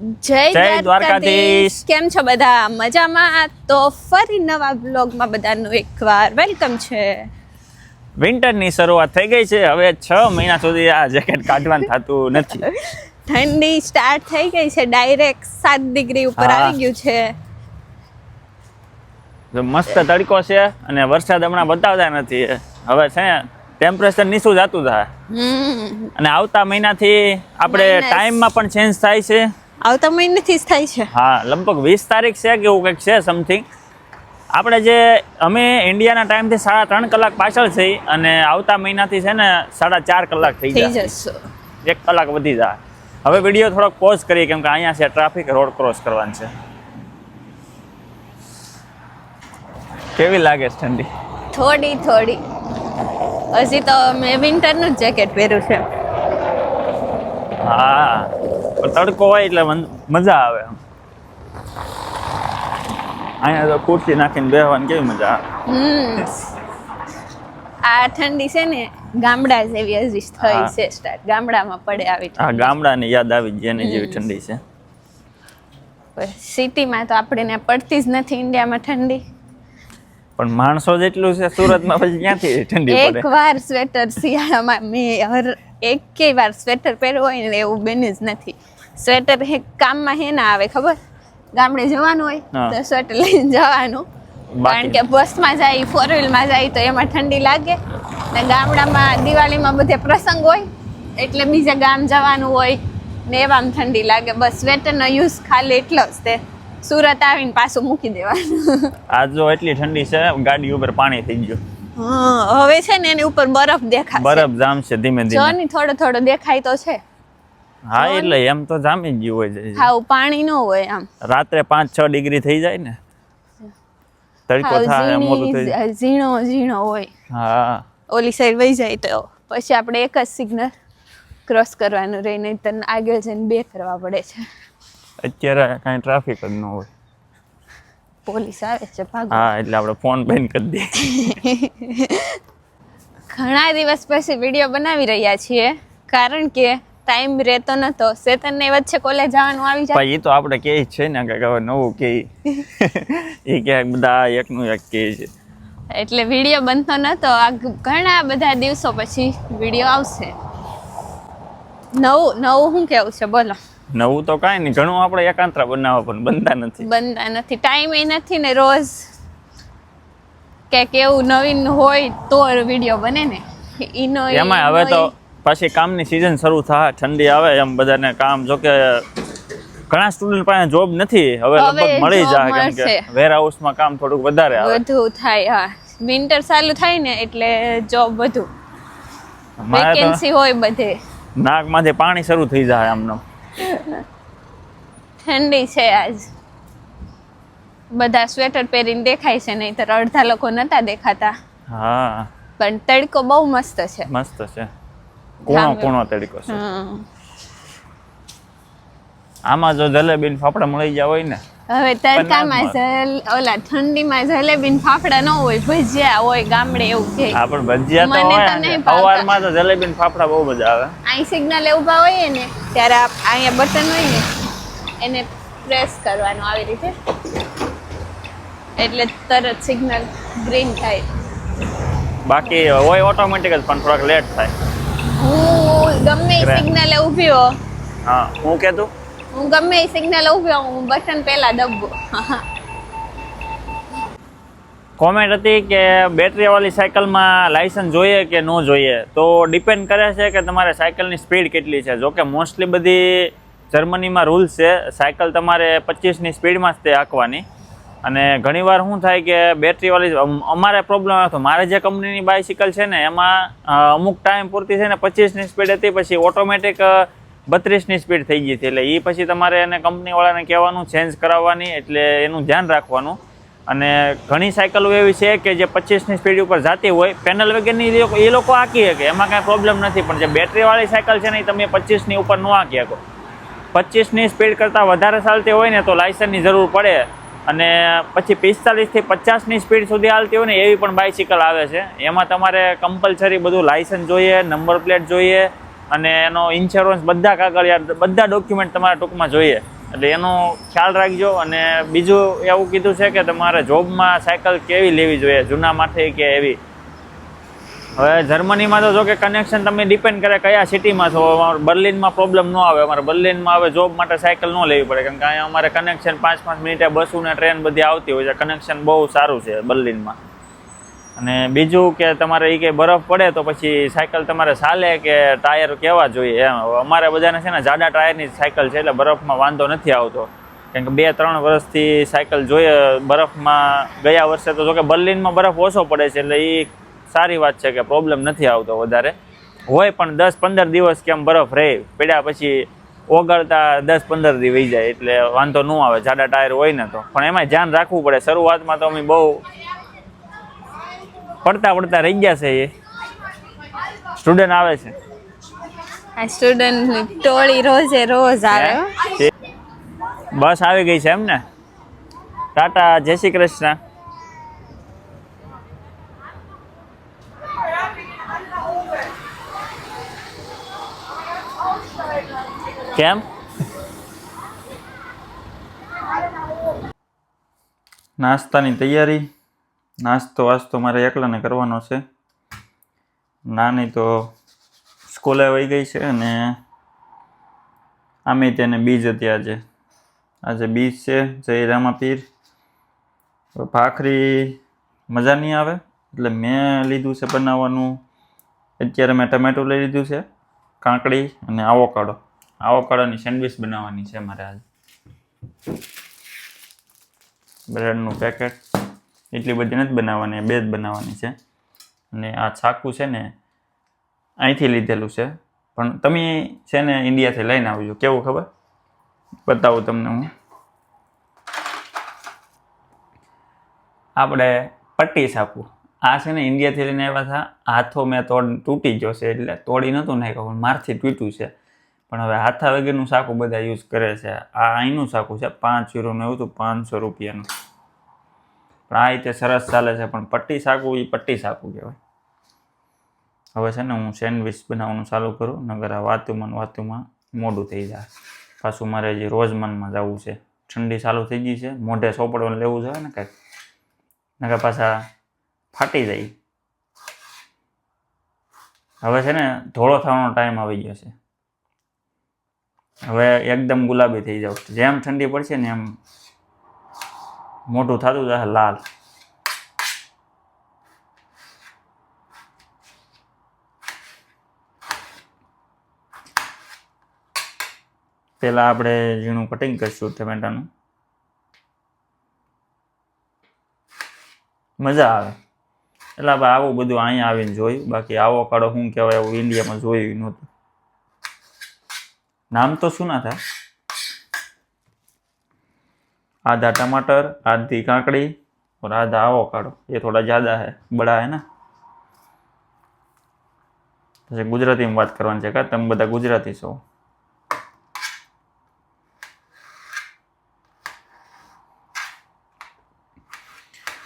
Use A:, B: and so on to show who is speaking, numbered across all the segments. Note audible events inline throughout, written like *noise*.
A: જય દ્વારકાધીશ. કેમ છો બધા? મજામાં? તો ફરી નવા બ્લોગમાં બધાનું એકવાર વેલકમ છે.
B: વિન્ટરની શરૂઆત થઈ ગઈ છે. હવે છ મહિના સુધી આ જેકેટ કાઢવાનું થતું નથી.
A: ઠંડી સ્ટાર્ટ થઈ ગઈ છે. ડાયરેક્ટ સાત ડિગ્રી ઉપર આવી ગયું છે.
B: મસ્ત તડકો છે અને વરસાદ હમણાં બતાવતા નથી. હવે છે ટેમ્પરેચર નીચું જતું થાય અને આવતા મહિનાથી આપણે. ટાઈમમાં પણ ચેન્જ થાય છે.
A: આવતા મહિનેથી જ થાય છે.
B: હા લગભગ વીસ તારીખ છે કે એવું કંઈક છે સમથિંગ આપણે જે અમે ઇન્ડિયાના ટાઈમથી સાડા ત્રણ કલાક પાછળ થઈ અને આવતા મહિનાથી છે ને સાડા ચાર કલાક થઈ
A: જશે.
B: એક કલાક વધી જાય. હવે વીડિયો થોડોક પોઝ કરીએ કેમ કે અહીંયા છે ટ્રાફિક રોડ ક્રોસ કરવાનું છે. કેવી લાગે છે ઠંડી?
A: થોડી થોડી. હજી તો મેં વિન્ટરનું જ જેકેટ પહેર્યું છે.
B: હા. તડકો હોય એટલે મજા આવે અહીંયા તો ખુરશી નાખીને બેહવાની કેવી મજા આવે.
A: આ ઠંડી છે ને ગામડા જેવી હજી થઈ છે સ્ટાર્ટ ગામડામાં પડે આવી
B: હા ગામડાની યાદ આવી જેની જેવી ઠંડી છે.
A: સિટીમાં તો આપણે ને પડતી જ નથી ઇન્ડિયામાં ઠંડી.
B: પણ માણસો જેટલું છે સુરતમાં પછી ક્યાંથી ઠંડી
A: એક
B: પડે
A: વાર સ્વેટર શિયાળામાં મેં એકેય વાર સ્વેટર પહેરવો હોય ને એવું બન્યું જ નથી. સ્વેટર હે કામમાં હે ના આવે ખબર? ગામડે જવાનું હોય તો સ્વેટર લઈને જવાનું. કારણ કે બસમાં જાય ફોર વ્હીલમાં જાય તો એમાં ઠંડી લાગે. ને ગામડામાં દિવાળીમાં બધે પ્રસંગ હોય એટલે બીજા ગામ જવાનું હોય ને એવામાં ઠંડી લાગે. બસ સ્વેટરનો યુઝ ખાલી એટલો જ તે. સુરત આવીને પાછું મૂકી દેવાનું. *laughs*
B: આજ જો એટલી ઠંડી છે ગાડી ઉપર પાણી થઈ ગયું.
A: હવે છે ને એની ઉપર બરફ દેખાય
B: બરફ જામશે ધીમે
A: જો
B: ધીમે.
A: ની થોડો થોડો દેખાય તો છે.
B: હા એટલે એમ તો જામી ગયું હોય છે.
A: હાવ પાણી ન હોય આમ.
B: રાત્રે પાંચ છ ડિગ્રી થઈ જાય ને તડકો થાય એમ ઓલું થઈ જાય.
A: ઝીણો ઝીણો હોય.
B: હા.
A: ઓલી સાઈડ વહી જાય તો પછી આપણે એક જ સિગ્નલ ક્રોસ કરવાનું રહી નહીં તને આગળ જઈને બે કરવા પડે છે.
B: અત્યારે કાંઈ ટ્રાફિક જ ન હોય.
A: પોલીસ આવે છે ભાગો.
B: હા એટલે આપણે ફોન બેન કરી દઈએ. *laughs*
A: ઘણા દિવસ પછી વીડિયો બનાવી રહ્યા છીએ કારણ કે ટાઈમ રહેતો નતો. સેતનને વચ્ચે કોલેજ જવાનું આવી જાય.
B: એ તો આપણે કે છે ને કે હવે નવું કે એ ક્યાંક બધા એકનું એક કે છે.
A: એટલે વીડિયો બનતો નતો. આ ઘણા બધા દિવસો પછી વીડિયો આવશે. નવું નવું શું કેવું છે બોલો.
B: નવું તો કાંઈ નહીં ઘણું આપણે એકાંતરા બનાવવા પણ બનતા નથી.
A: બનતા નથી. ટાઈમ એ નથી ને રોજ કે એવું નવીન હોય તો વીડિયો બને ને. ઈનો
B: એમાં હવે તો પાછી કામની સિઝન શરૂ થાય ઠંડી આવે એમ બધાને કામ. જો કે ઘણા સ્ટુડન્ટ પાસે જોબ નથી હવે લગભગ મળી જાય કેમ કે
A: મળશે.
B: વેર હાઉસમાં કામ થોડુંક વધારે આવે.
A: વધુ થાય હા. વિન્ટર ચાલુ થાય ને એટલે જોબ વધુ. વેકેન્સી હોય બધે.
B: નાકમાંથી પાણી શરૂ થઈ જાય આમનો.
A: ઠંડી છે આજ. બધા સ્વેટર પહેરીને દેખાય છે નહીંતર અડધા લોકો નતા દેખાતા.
B: હા.
A: પણ તડકો બહુ મસ્ત છે.
B: મસ્ત છે. કૂણો
A: જામે.
B: તડકો છે. આમાં જો જલેબી ફાફડા મળી ગયા હોય ને
A: હવે તડકામાં. જલ ઓલા ઠંડીમાં જલેબી ને ફાફડા ન હોય ભજીયા હોય ગામડે એવું કે.
B: હા પણ ભજીયા તો હોય સવારમાં તો જલેબી ને ફાફડા બહુ મજા આવે.
A: અહીં સિગ્નલ ઊભા હોય ને ત્યારે અહીંયા બટન હોય ને એને પ્રેસ કરવાનું આવી રીતે. એટલે તરત સિગ્નલ ગ્રીન થાય.
B: બાકી હોય ઓટોમેટિક જ પણ થોડાક લેટ થાય.
A: હું ગમે
B: સિગ્નલે
A: સિગ્નલ ઊભી હો.
B: હા હું કહેતું
A: હું ગમે સિગ્નલ ઊભી હું બટન પહેલા દબો.
B: કોમેન્ટ હતી કે બેટરીવાળી સાયકલમાં લાયસન્સ જોઈએ કે ન જોઈએ? તો ડિપેન્ડ કરે છે કે તમારે સાયકલની સ્પીડ કેટલી છે. જોકે મોસ્ટલી બધી જર્મનીમાં રૂલ્સ છે સાયકલ તમારે પચીસની સ્પીડમાં જ તે આંકવાની. અને ઘણીવાર શું થાય કે બેટરીવાળી અમારે પ્રોબ્લેમ હતો. મારે જે કંપનીની બાઇસિકલ છે ને, એમાં અમુક ટાઈમ પૂરતી છે ને પચીસની સ્પીડ હતી, પછી ઓટોમેટિક બત્રીસની સ્પીડ થઈ ગઈ હતી એટલે એ પછી તમારે એને કંપનીવાળાને કહેવાનું ચેન્જ કરાવવાની, એટલે એનું ધ્યાન રાખવાનું. અને ઘણી સાયકલો એવી છે કે જે પચીસની સ્પીડ ઉપર જતી હોય પેનલ વગેરેની એ લોકો- આંકી શકે, એમાં કાંઈ પ્રોબ્લેમ નથી, પણ જે બેટરીવાળી સાયકલ છે ને એ તમે પચીસની ઉપર ન આંકી શકો. પચીસની સ્પીડ કરતાં વધારે ચાલતી હોય ને, તો લાયસન્સની જરૂર પડે. અને પછી પિસ્તાલીસથી પચાસની સ્પીડ સુધી હાલતી હોય ને, એવી પણ બાઇસિકલ આવે છે. એમાં તમારે કમ્પલસરી બધું લાઇસન્સ જોઈએ નંબર પ્લેટ જોઈએ અને એનો ઇન્સ્યોરન્સ બધા કાગળિયા બધા ડોક્યુમેન્ટ તમારા ટૂંકમાં જોઈએ. એટલે એનો ખ્યાલ રાખજો અને બીજું એવું કીધું છે કે તમારે જોબમાં સાયકલ કેવી લેવી જોઈએ? જૂના માટે કે એવી? હવે જર્મનીમાં તો જો કે કનેક્શન તમે ડિપેન્ડ કરે કયા સિટીમાં છો બર્લિનમાં પ્રોબ્લેમ ન આવે. અમારે બર્લિનમાં હવે જોબ માટે સાયકલ ન લેવી પડે કેમ કે અહીંયા અમારે કનેક્શન પાંચ પાંચ મિનિટે બસો ને ટ્રેન બધી આવતી હોય છે. કનેક્શન બહુ સારું છે બર્લિનમાં. અને બીજું કે તમારે એ કે બરફ પડે તો પછી સાયકલ તમારે ચાલે કે ટાયર કેવા જોઈએ? એમ અમારે બધાને છે ને જાડા ટાયરની સાયકલ છે એટલે બરફમાં વાંધો નથી આવતો. કેમ કે બે ત્રણ વર્ષથી સાયકલ જોઈએ, બરફમાં ગયા વર્ષે તો જોકે બર્લિનમાં બરફ ઓછો પડે છે એટલે એ સારી વાત છે કે પ્રોબ્લેમ નથી આવતો વધારે. હોય પણ દસ પંદર દિવસ કેમ બરફ રહે, પડ્યા પછી ઓગળતા દસ પંદર દી જાય એટલે વાંધો ન આવે, જાડા ટાયર હોય ને તો. પણ એમાં ધ્યાન રાખવું પડે. શરૂઆતમાં તો અમે બહુ પડતા પડતા રહી ગયા છે એ. સ્ટુડન્ટ આવે છે.
A: આ સ્ટુડન્ટ ટોળી રોજે રોજ આવે
B: બસ આવી ગઈ છે એમ ને? ટાટા જય શ્રી કૃષ્ણ. કેમ? નાસ્તાની તૈયારી. નાસ્તો વાસ્તો મારે એકલાને કરવાનો છે. નાની તો સ્કૂલે વહી ગઈ છે અને આમે તેને બીજ હતી આજે. આજે બીજ છે જય રામાપીર પીર ભાખરી મજા નહીં આવે? એટલે મેં લીધું છે બનાવવાનું. અત્યારે મેં ટમેટું લઈ લીધું છે, કાંકડી અને આવોકાડો. આવોકાડોની સેન્ડવિચ બનાવવાની છે મારે આજે. બ્રેડનું પેકેટ. એટલી બધી નથી બનાવવાની, બે જ બનાવવાની છે. અને આ છાકું છે ને, અહીંથી લીધેલું છે. પણ તમે છે ને ઇન્ડિયાથી લઈને આવજો, કેવું ખબર? બતાવું તમને હું. આપણે પટ્ટી છાપું આ છે ને ઇન્ડિયાથી લઈને આવ્યા હતા. હાથો મેં તોડ, તૂટી ગયો છે, એટલે તોડી નહોતું નાખ્યું, પણ મારથી તૂટ્યું છે. પણ હવે હાથા વગરનું સાકું બધા યુઝ કરે છે. આ અહીંનું સાકું છે, પાંચ યુરોનું એવું હતું, પાંચસો રૂપિયાનું. પણ આ રીતે સરસ ચાલે છે, પણ પટ્ટી સાકું એ પટ્ટી સાકું કહેવાય. હવે છે ને હું સેન્ડવિચ બનાવવાનું ચાલુ કરું નગર આ વાતુમાં વાતુમાં મોડું થઈ જાય. પાછું મારે જે રોજમનમાં જવું છે, ઠંડી ચાલુ થઈ ગઈ છે, મોઢે સોપડવાનું લેવું જોઈએ ને કાંઈક. નગર પાછા ફાટી જાય. હવે છે ને ધોળો થવાનો ટાઈમ આવી ગયો છે. હવે એકદમ ગુલાબી થઈ જાવ. જેમ ઠંડી પડશે ને એમ મોટું થતું જશે લાલ. પહેલાં આપણે ઝીણું કટિંગ કરીશું ટમેટાનું મજા આવે. એટલે આપણે આવું બધું અહીંયા આવીને જોયું. બાકી આવો કાળો શું કહેવાય એવું ઇન્ડિયામાં જોયું નહોતું. નામ તો શું ના થાય? आधा टमाटर आधी काकड़ी और आधा आवोकाडो ये थोड़ा ज़्यादा है बड़ा है ना પછી ગુજરાતીમાં વાત કરવાની છે કા તમે બધા ગુજરાતી છો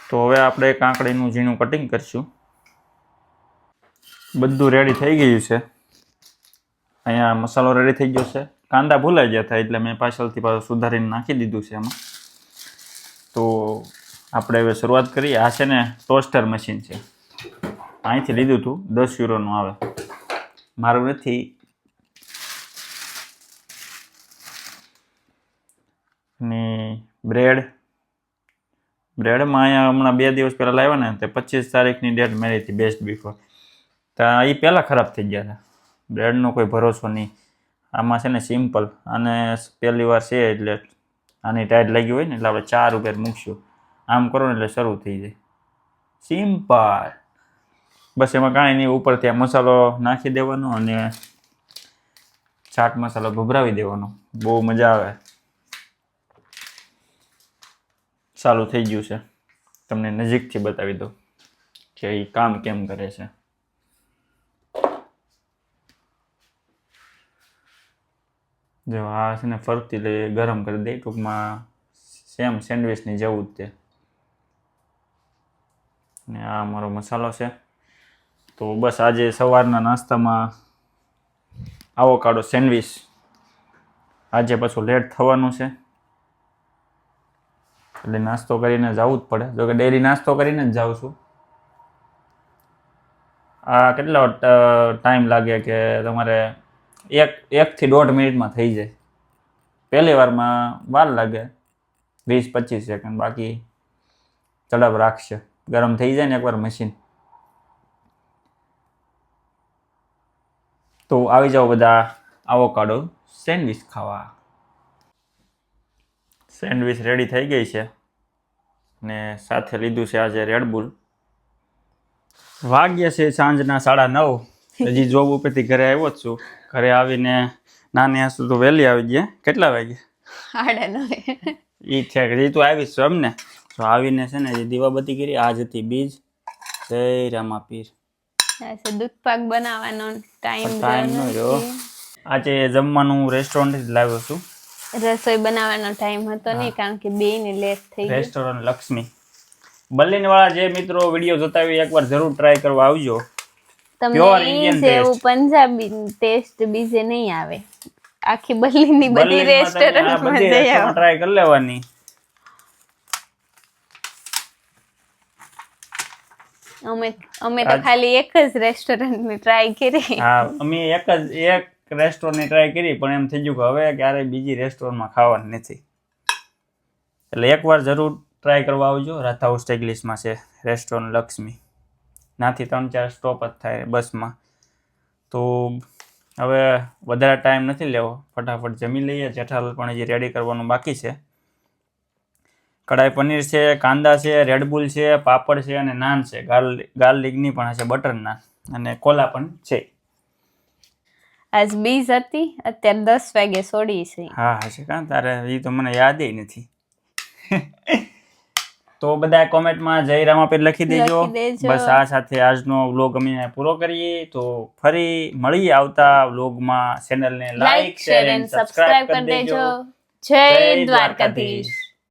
B: તો હવે આપણે કાંકડીનું ઝીણું કટિંગ કરીશું બધું રેડી થઈ ગયું છે અહીંયા મસાલો રેડી થઈ ગયો છે કાંદા ભૂલાઈ ગયા હતા એટલે મેં પાછળથી પાછું સુધારીને નાખી દીધું છે એમાં તો આપણે હવે શરૂઆત કરીએ. આ છે ને ટોસ્ટર મશીન છે. અહીંથી લીધું હતું દસ યુરોનું આવે. મારું નથી. ને બ્રેડ. બ્રેડમાં અહીંયા હમણાં બે દિવસ પહેલાં લાવ્યા ને, તે પચીસ તારીખની ડેટ મળી હતી, બેસ્ટ બિફોર તો એ પહેલાં ખરાબ થઈ ગયા હતા. બ્રેડનો કોઈ ભરોસો નહીં. આમાં છે ને સિમ્પલ અને પહેલી વાર છે એટલે આની ટાઈટ લાગી હોય ને એટલે આપણે ચાર રૂપિયા મૂકશું. આમ કરો ને એટલે શરૂ થઈ જાય. સિમ્પલ. બસ એમાં કાંઈ નહીં ઉપર ત્યાં મસાલો નાખી દેવાનો અને ચાટ મસાલો ભભરાવી દેવાનો. બહુ મજા આવે. ચાલુ થઈ ગયું છે. તમને નજીકથી બતાવી દઉં કે એ કામ કેમ કરે છે. જો આ છે ને ફરતી લઈ ગરમ કરી દે ટૂંકમાં સેમ સેન્ડવિચની જેવું જ તે. ને આ અમારો મસાલો છે. તો બસ આજે સવારના નાસ્તામાં આવોકાડો સેન્ડવિચ. આજે પાછું લેટ થવાનું છે. એટલે નાસ્તો કરીને જવું જ પડે. જો કે ડેરી નાસ્તો કરીને જ જાઉં છું. આ કેટલો ટાઈમ લાગે કે તમારે એક, એકથી દોઢ મિનિટમાં થઈ જાય. પહેલી વારમાં વાર લાગે. વીસ, પચીસ સેકન્ડ. બાકી ઝડપ રાખશે. ગરમ થઈ જાય ને એકવાર મશીન. તો આવી જાઓ બધા આવોકાડો સેન્ડવિચ ખાવા. સેન્ડવિચ રેડી થઈ ગઈ છે. ને સાથે લીધું છે આજે રેડબુલ વાગ્યા છે સાંજના સાડા નવ. હજી જોબ ઉપરથી ઘરે આવ્યો જ છું. ઘરે આવીને નાની આસુ તો વહેલી આવી ગયા. કેટલા વાગે
A: આડે નવે.
B: એ છે કે તું આવીશ છો એમને. તો આવીને છે ને હજી દીવાબત્તી કરી આજ હતી બીજ. જય રામાપીર.
A: પીર દૂધ પાક બનાવવાનો. ટાઈમ
B: ટાઈમ ન રહ્યો. આજે જમવાનું રેસ્ટોરન્ટ જ લાવ્યો છું.
A: રસોઈ બનાવવાનો ટાઈમ હતો નહીં કારણ કે બે ને લેટ થઈ
B: રેસ્ટોરન્ટ લક્ષ્મી. બલ્લીનવાળા જે મિત્રો વીડિયો જોતા હોય એકવાર જરૂર ટ્રાય કરવા આવજો.
A: તમને
B: Indian
A: પંજાબી ટેસ્ટ બીજે નહીં આવે. આખી બલ્લીની બધી રેસ્ટોરન્ટમાં જઈ આવો.
B: ટ્રાય કરી લેવાની.
A: અમે અમે તો ખાલી એક જ રેસ્ટોરન્ટની ટ્રાય કરી.
B: હા અમે એક જ એક રેસ્ટોરન્ટની ટ્રાય કરી પણ એમ થઈ ગયું કે હવે ક્યારેય બીજી રેસ્ટોરન્ટમાં ખાવાની નથી. એટલે એકવાર જરૂર ટ્રાય કરવા આવજો. રાધા હાઉસ ટેગલિસમાં છે રેસ્ટોરન્ટ લક્ષ્મી નાથી ત્રણ ચાર સ્ટોપ જ થાય બસમાં. તો હવે વધારે ટાઈમ નથી લેવો. ફટાફટ જમી લઈએ. જેઠાલાલ પણ હજી રેડી કરવાનું બાકી છે. કઢાઈ પનીર છે કાંદા છે રેડબુલ છે પાપડ છે અને નાન છે. ગાર્લિક ગાર્લિકની પણ હશે બટર નાન અને કોલા પણ છે.
A: આજ બીજ હતી. અત્યારે દસ વાગે છોડી છે.
B: હા હશે કાં? તારે એ તો મને યાદ નથી. તો બધા કોમેન્ટમાં જય લખી દેજો
A: લખી દેજો.
B: બસ આ સાથે આજનો વ્લોગ અમે પૂરો કરીએ. તો ફરી મળીએ આવતા વ્લોગમાં ચેનલને
A: લાઈક શેર એન્ડ સબસ્ક્રાઇબ કરી દેજો. જય દ્વારકાધીશ.